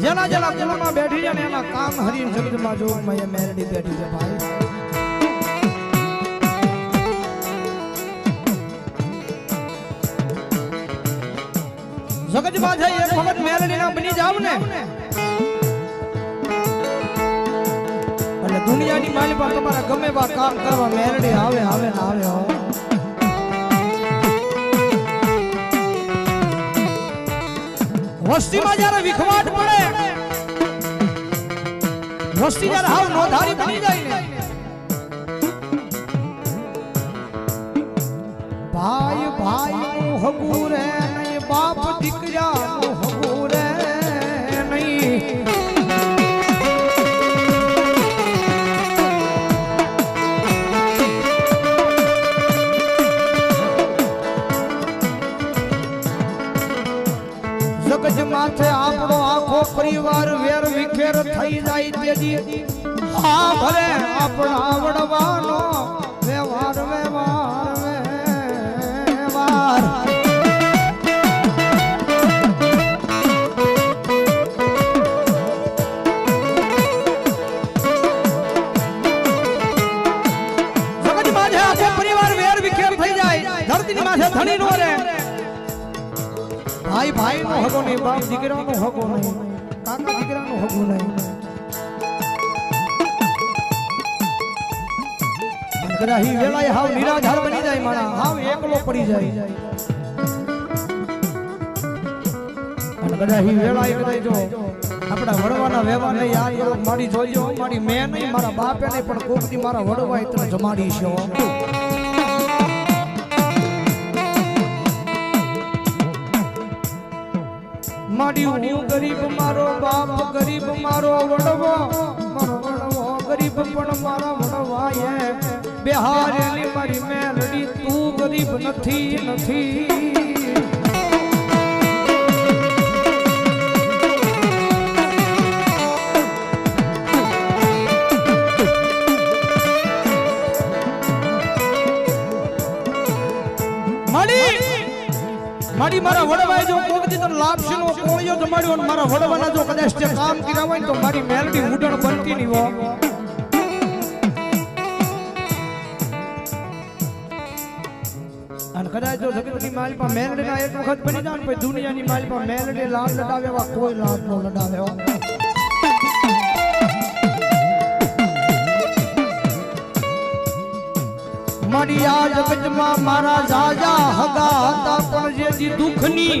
જેના જેના કુલમાં બેઠી છે ને એના કામ હરીન જગતમાં જો મેં મેલડી બેઠી છે ભાઈ. જગતમાં છે એક વખત મેલડી ના બની જાવ ને. એટલે દુનિયાની માલિકા તમારે ગમે એવા કામ કરવા મેલડી આવે આવે ને આવે હો. વસ્તીમાં જ્યારે વિખવાટ પડે, વસ્તી જ્યારે હાવ નોંધારી બની જાય ને, ભાઈ ભાઈ હગું રે. થઈ હા, ભલે આપણા વડવાનો વ્યવહાર વ્યવહાર વ્યવહાર. ધણી નો ભાઈ ભાઈ નો હગો નહીં, બાપ દીકરા નો હગો નહીં, કાકા દીકરા નો હગો નહીં. કદાચ હી વેળાએ હાવ નિરાધાર બની જાય મારા. હાવ એકલો પડી જાય. અને કદાચ હી વેળાએ કદાચ જો આપણા વડવાના વ્યવહારને આ કરો મારી જોજો મારી મેં નહીં, મારા બાપે નહીં, પણ કોકથી મારા વડવા તને જમાડી છે માડી હું ગરીબ, મારો બાપ ગરીબ, મારો વડવો. મારો વડવો ગરીબ, પણ મારા બિહારેલી મારી મેલડી તું ગરીબ નથી નથી. મારી મારી વડવાએ જો કોક દી તને લાપસીનો કોળિયો જમાડ્યો અને મારા વડવાના જો કદાચ તે કામ કર્યા હોય ને તો મારી મેલડી ઉડણ બનતી નહીં હો. કદાચ જો જગતની માલી પર મેલડી ના એક વખત બની જાય ને પછી દુનિયાની માલી પર મેલડી લાડ લડાવે એવા કોઈ લાડ નો લડાવે મારી આ જગતમાં મારા જાજા હગા હતા, પણ જે દુઃખની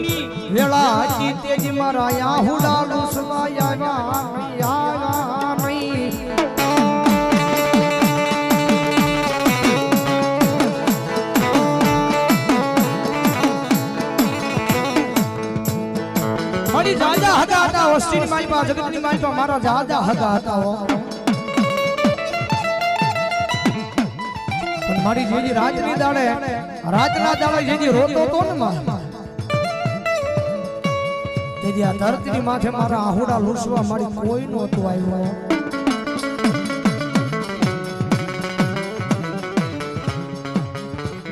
વેળા હતી, તેજી મારા યાહુડા લુસવા આવ્યા. જાજા હતા હતા વસ્તીની મારી પાસે જગતની માઈ પા મારા જાજા હતા હતા હો. પણ મારી જેજી રાતની દાડે રાતના દાડે જેજી રોતો તો ને માં જેજી આ ધરતીની માથે મારા આહુડા લૂસવા મારી કોઈ નહોતું આવ્યું.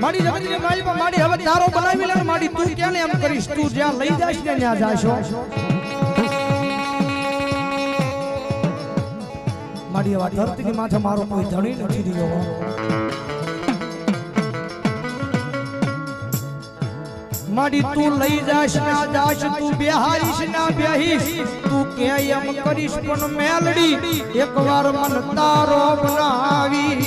મારી જગતની મારી હવે તારો બનાવી તું ક્યાં એમ કરીશ? તું જ્યાં લઈ જાય ને ત્યાં જાશો મારી હવે ધરતીની માથે મારો કોઈ ધણી નથી રહ્યો માડી તું લઈ જાશ ના જાશ તું બેહારીશ ના બેહીશ. તું કે એમ કરીશ પણ મેલડી, એકવાર મન તારો બનાવી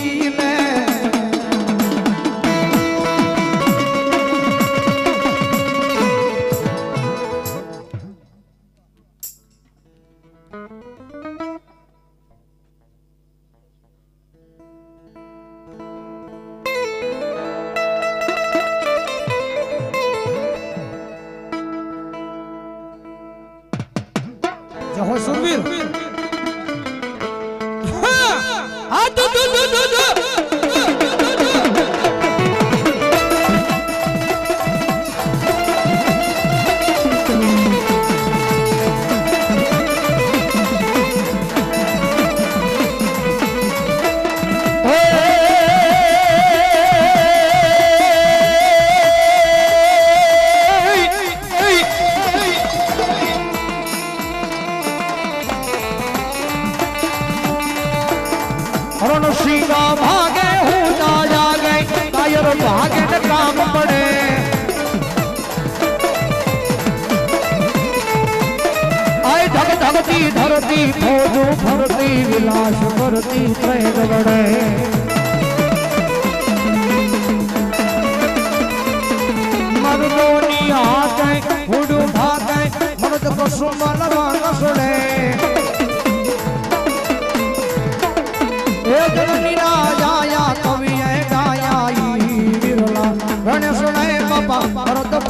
હા. આ દુ દુ દુ દુ સિંગા ભાગે હું ના જાગે કાયર ભાગે ને કામ પડે આય ધગ ધગતી ધરતી ફોજો ફરતી વિલાસ કરતી પ્રેમ વડે મરદોની હાથે હુડું ભાગે મરદ કસું મલર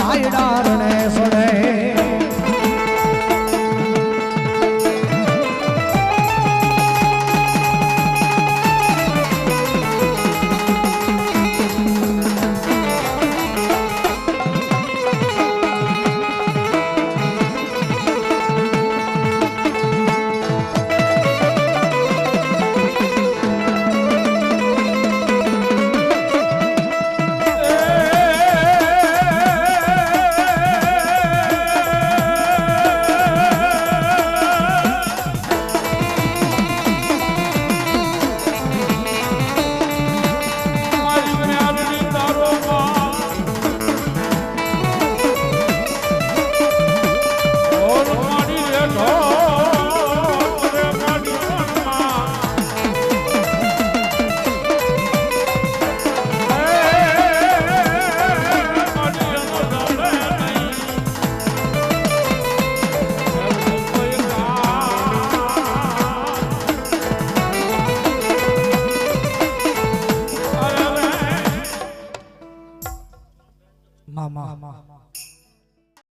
ગાયા